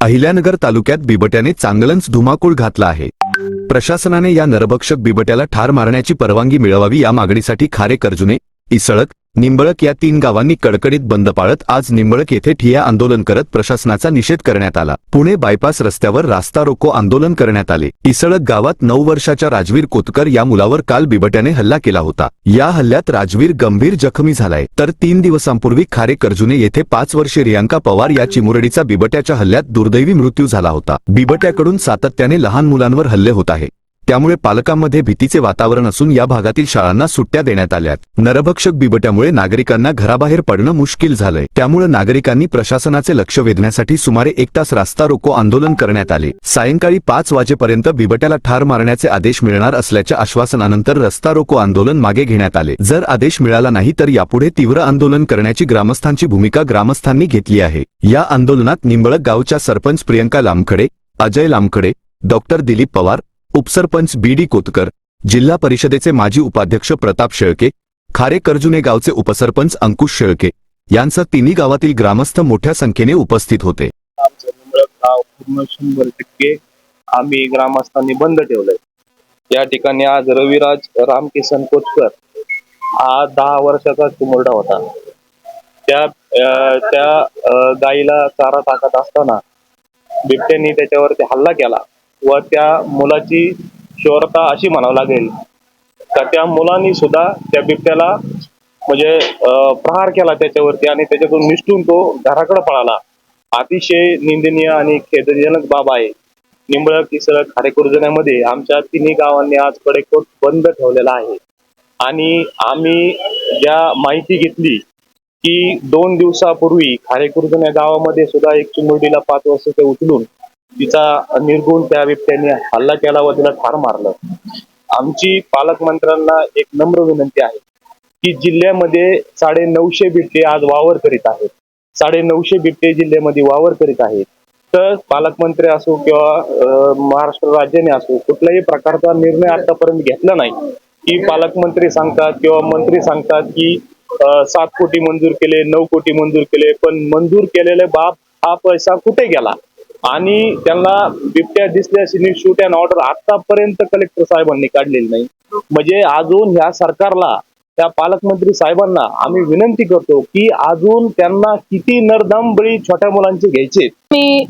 अहिल्यानगर तालुक्यात बिबट्याने चांगलंच धुमाकूळ घातला आहे. प्रशासनाने या नरभक्षक बिबट्याला ठार मारण्याची परवानगी मिळवावी या मागणीसाठी खारे कर्जुने इसळक निंबळक या तीन गावांनी कडकडीत बंद पाळत आज निंबळक येथे ठिया आंदोलन करत प्रशासनाचा निषेध करण्यात आला. पुणे बायपास रस्त्यावर रास्ता रोको आंदोलन करण्यात आले. इसळक गावात नऊ वर्षाच्या राजवीर कोतकर या मुलावर काल बिबट्याने हल्ला केला होता. या हल्ल्यात राजवीर गंभीर जखमी झालाय. तर तीन दिवसांपूर्वी खारे कर्जुने येथे पाच वर्षे रियांका पवार या चिमुरडीचा बिबट्याच्या हल्ल्यात दुर्दैवी मृत्यू झाला होता. बिबट्याकडून सातत्याने लहान मुलांवर हल्ले होत आहे. त्यामुळे पालकांमध्ये भीतीचे वातावरण असून या भागातील शाळांना सुट्ट्या देण्यात आल्यात. नरभक्षक बिबट्यामुळे नागरिकांना घराबाहेर पडणं मुश्किल झालंय. त्यामुळे नागरिकांनी प्रशासनाचे लक्ष वेधण्यासाठी सुमारे एक तास रास्ता रोको आंदोलन करण्यात आले. सायंकाळी पाच वाजेपर्यंत बिबट्याला ठार मारण्याचे आदेश मिळणार असल्याच्या आश्वासनानंतर रस्ता रोको आंदोलन मागे घेण्यात आले. जर आदेश मिळाला नाही तर यापुढे तीव्र आंदोलन करण्याची ग्रामस्थांची भूमिका ग्रामस्थांनी घेतली आहे. या आंदोलनात निंबळक गावच्या सरपंच प्रियंका लामखडे अजय लामखडे डॉक्टर दिलीप पवार उपसरपंच बी डी कोतकर जिल्हा परिषदेचे माजी उपाध्यक्ष प्रताप शेळके खारे कर्जुने गावचे उपसरपंच अंकुश शेळके यांसह तिन्ही गावातील ग्रामस्थ मोठ्या संख्येने उपस्थित होते. शंभर टक्के आम्ही ग्रामस्थांनी बंद ठेवलंय. या ठिकाणी आज रविराज रामकिसन कोतकर हा दहा वर्षाचा चिमुरडा होता. त्या त्या गाईला चारा टाकत असताना बिबट्यांनी त्याच्यावरती हल्ला केला. व त्या मुलाची शोरता अशी म्हणावं लागेल. का त्या मुलांनी सुद्धा त्या बिबट्याला म्हणजे प्रहार केला त्याच्यावरती आणि त्याच्यातून निष्ठून तो घराकडे पळाला. अतिशय निंदनीय आणि खेदजनक बाब आहे. निंबळक किसळक खारेकुर्जण्यामध्ये आमच्या तिन्ही गावांनी आज कडेकोट बंद ठेवलेला आहे. आणि आम्ही ज्या माहिती घेतली की दोन दिवसापूर्वी खारेकुर्जण्या गावामध्ये सुद्धा एक चिमुरडीला पाच वर्षाच्या उचलून तिचा निर्गुण त्या बिबट्याने हल्ला केला व तिला ठार मारलं. आमची पालकमंत्र्यांना एक नम्र विनंती आहे की जिल्ह्यामध्ये साडे नऊशे बिबटे आज वावर करीत आहेत. साडे नऊशे बिबटे जिल्ह्यामध्ये वावर करीत आहेत. तर पालकमंत्री असो किंवा महाराष्ट्र राज्याने असो कुठल्याही प्रकारचा निर्णय आतापर्यंत घेतला नाही. की पालकमंत्री सांगतात किंवा मंत्री सांगतात की सात कोटी मंजूर केले नऊ कोटी मंजूर केले पण मंजूर केलेले बाप हा पैसा कुठे गेला? आणि त्यांना बिबट्या दिसल्याशी शूट अँड ऑर्डर आतापर्यंत कलेक्टर साहेबांनी काढलेली नाही. म्हणजे अजून ह्या सरकारला त्या पालकमंत्री साहेबांना आम्ही विनंती करतो की अजून त्यांना किती नरदम बळी छोट्या मुलांचे घ्यायचे. मी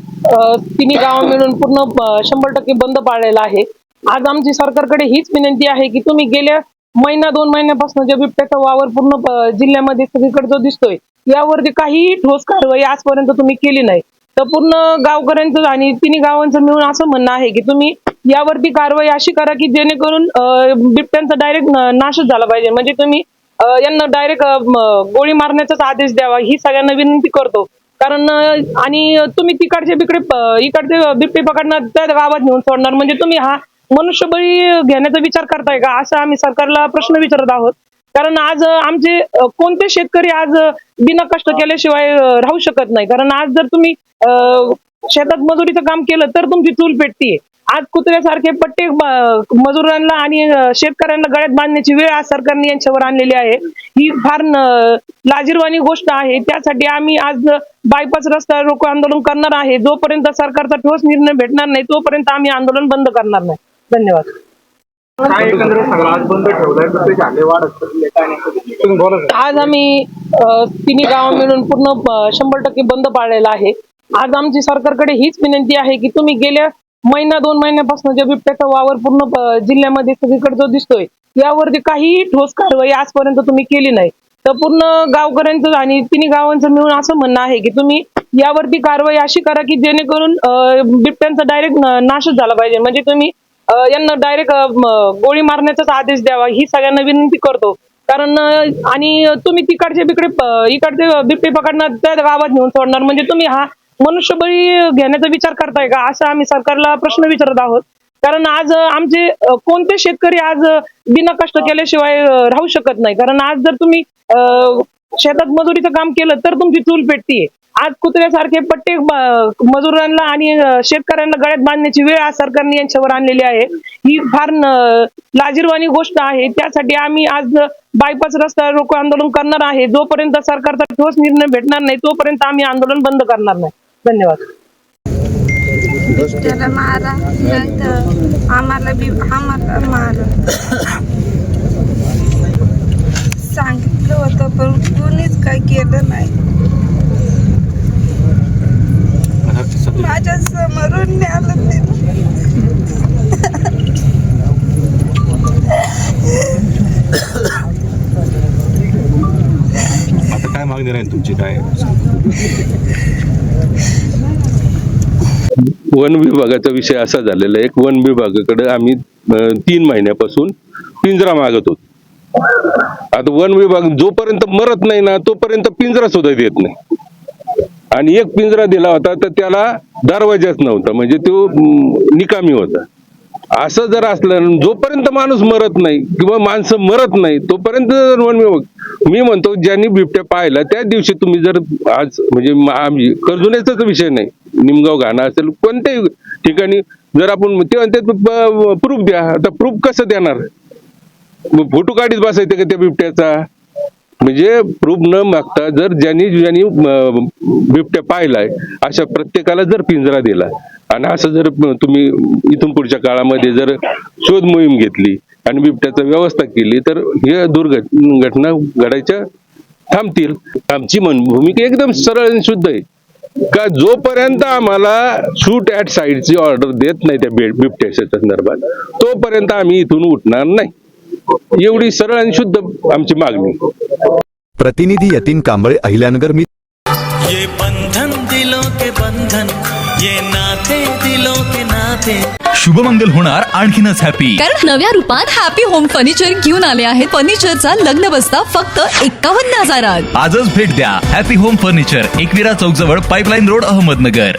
तिन्ही गाव मिळून पूर्ण शंभर टक्के बंद पाळलेला आहे. आज आमची सरकारकडे हीच विनंती आहे की तुम्ही गेल्या महिना दोन महिन्यापासून ज्या बिबट्याचा वावर पूर्ण जिल्ह्यामध्ये सगळीकडे जो दिसतोय यावरती काहीही ठोस कारवाई आजपर्यंत तुम्ही केली नाही. तर पूर्ण गावकऱ्यांचं आणि तिन्ही गावांचं मिळून असं म्हणणं आहे की तुम्ही यावरती कारवाई अशी करा की जेणेकरून बिबट्यांचा डायरेक्ट नाशच झाला पाहिजे. म्हणजे तुम्ही यांना डायरेक्ट गोळी मारण्याचाच आदेश द्यावा. ही सगळ्यांना विनंती करतो. कारण आणि तुम्ही तिकडचे बिकडे इकडचे बिबटे पकडणार त्या गावात नेऊन सोडणार. म्हणजे तुम्ही हा मनुष्यबळी घेण्याचा विचार करताय का? असं आम्ही सरकारला प्रश्न विचारत आहोत. कारण आज आमचे कोणते शेतकरी आज बिना कष्ट केल्याशिवाय राहू शकत नाही. कारण आज जर तुम्ही अं, शेतात मजुरीचं काम केलं तर तुमची चूल पेटतीये. आज कुत्र्यासारखे पट्टे मजुरांना आणि शेतकऱ्यांना गळ्यात बांधण्याची वेळ आज सरकारने यांच्यावर आणलेली आहे. ही फार लाजिरवाणी गोष्ट आहे. त्यासाठी आम्ही आज बायपास रस्ता रोको आंदोलन करणार आहे. जोपर्यंत सरकारचा ठोस निर्णय भेटणार नाही तोपर्यंत आम्ही आंदोलन बंद करणार नाही. धन्यवाद. काय एकंदरीत आज बंद ठेवलाय तुम्ही बोला आज आम्ही अ, तिन्ही गाव मिळून पूर्ण अ, शंभर टक्के बंद पाळलेला आहे. आज आमची सरकारकडे हीच विनंती आहे की तुम्ही गेल्या महिना दोन महिन्यापासून ज्या बिबट्याचा वावर पूर्ण अ, जिल्ह्यामध्ये सगळीकडे जो दिसतोय यावरती काहीही ठोस कारवाई आजपर्यंत तुम्ही केली नाही. तर पूर्ण गावकऱ्यांचं आणि तिन्ही गावांचं मिळून असं म्हणणं आहे की तुम्ही यावरती कारवाई अशी करा की जेणेकरून अ, बिबट्यांचा डायरेक्ट नाशच झाला पाहिजे. म्हणजे तुम्ही यांना डायरेक्ट गोळी मारण्याचाच आदेश द्यावा ही सगळ्यांना विनंती करतो. कारण आणि तुम्ही तिकडचे बिकडे इकडचे बिबटे पकडणार त्या गावात नेऊन सोडणार. म्हणजे तुम्ही हा मनुष्यबळी घेण्याचा विचार करताय का? असं आम्ही सरकारला प्रश्न विचारत आहोत. कारण आज आमचे कोणते शेतकरी आज बिना कष्ट केल्याशिवाय राहू शकत नाही. कारण आज जर तुम्ही शेतात मजुरीचं काम केलं तर तुमची चूल पेटतीये. आज कुत्र्यासारखे पट्टे मजुरांना आणि शेतकऱ्यांना गळ्यात बांधण्याची वेळ आज सरकारने यांच्यावर आणलेली आहे. ही फार लाजीरवाणी लाजिरवाणी गोष्ट आहे. त्यासाठी आम्ही आज बायपास रस्ता रोको आंदोलन करणार आहे. जोपर्यंत सरकारचा ठोस निर्णय भेटणार नाही तोपर्यंत आम्ही आंदोलन बंद करणार नाही. धन्यवाद. मारा आम्हाला आम्हाला मारा. सांगितलं होतं पण कोणीच काय केलं नाही. आता काय मागणी राहील तुमची? काय? वन विभागाचा विषय असा झालेला आहे. एक वन विभागाकडे आम्ही तीन महिन्यापासून पिंजरा मागत होतो. आता वन विभाग जोपर्यंत मरत नाही ना तोपर्यंत पिंजरा सुद्धा देत नाही. आणि एक पिंजरा दिला होता तर त्याला दरवाजाच नव्हता म्हणजे तो निकामी होता. असं जर असलं जोपर्यंत माणूस मरत नाही किंवा माणसं मरत नाही तोपर्यंत जर मी म्हणतो ज्यांनी बिबट्या पाहिला त्याच दिवशी तुम्ही जर आज म्हणजे आम्ही कर्जुनेचाच विषय नाही निमगाव घाणा असेल कोणत्याही ठिकाणी जर आपण ते म्हणते प्रूफ द्या. आता प्रूफ कसं देणार? मग फोटो काढीत बसायचं का त्या बिबट्याचा? म्हणजे प्रूफ न मागता जर ज्यांनी ज्यांनी बिबट्या पाहिलाय अशा प्रत्येकाला जर पिंजरा दिला आणि असं जर तुम्ही इथून पुढच्या काळामध्ये जर शोध मोहीम घेतली आणि बिबट्याचा व्यवस्था केली तर हे दुर्घट घटना घडायच्या थांबतील. आमची मन भूमिका एकदम सरळ आणि शुद्ध आहे. का जोपर्यंत आम्हाला शूट ऍट साईडची ऑर्डर देत नाही त्या बिबट्याच्या संदर्भात तोपर्यंत आम्ही इथून उठणार नाही. एवढी सरळ आणि शुद्ध आमची मागणी. प्रतिनिधी यतीन कांबळे अहिल्यानगर मी ये बंधन दिलों के बंधन ये नाते दिलों के नाते. शुभमंगल होणार आणखीनच हॅपी कारण नव्या रूपात हॅपी होम फर्निचर घेऊन आले आहेत. फर्निचरचा लग्न बसता फक्त एक्कावन्न हजारात. आजच भेट द्या. Happy home furniture Ekvira Chowk जवळ पाईपलाईन रोड अहमदनगर.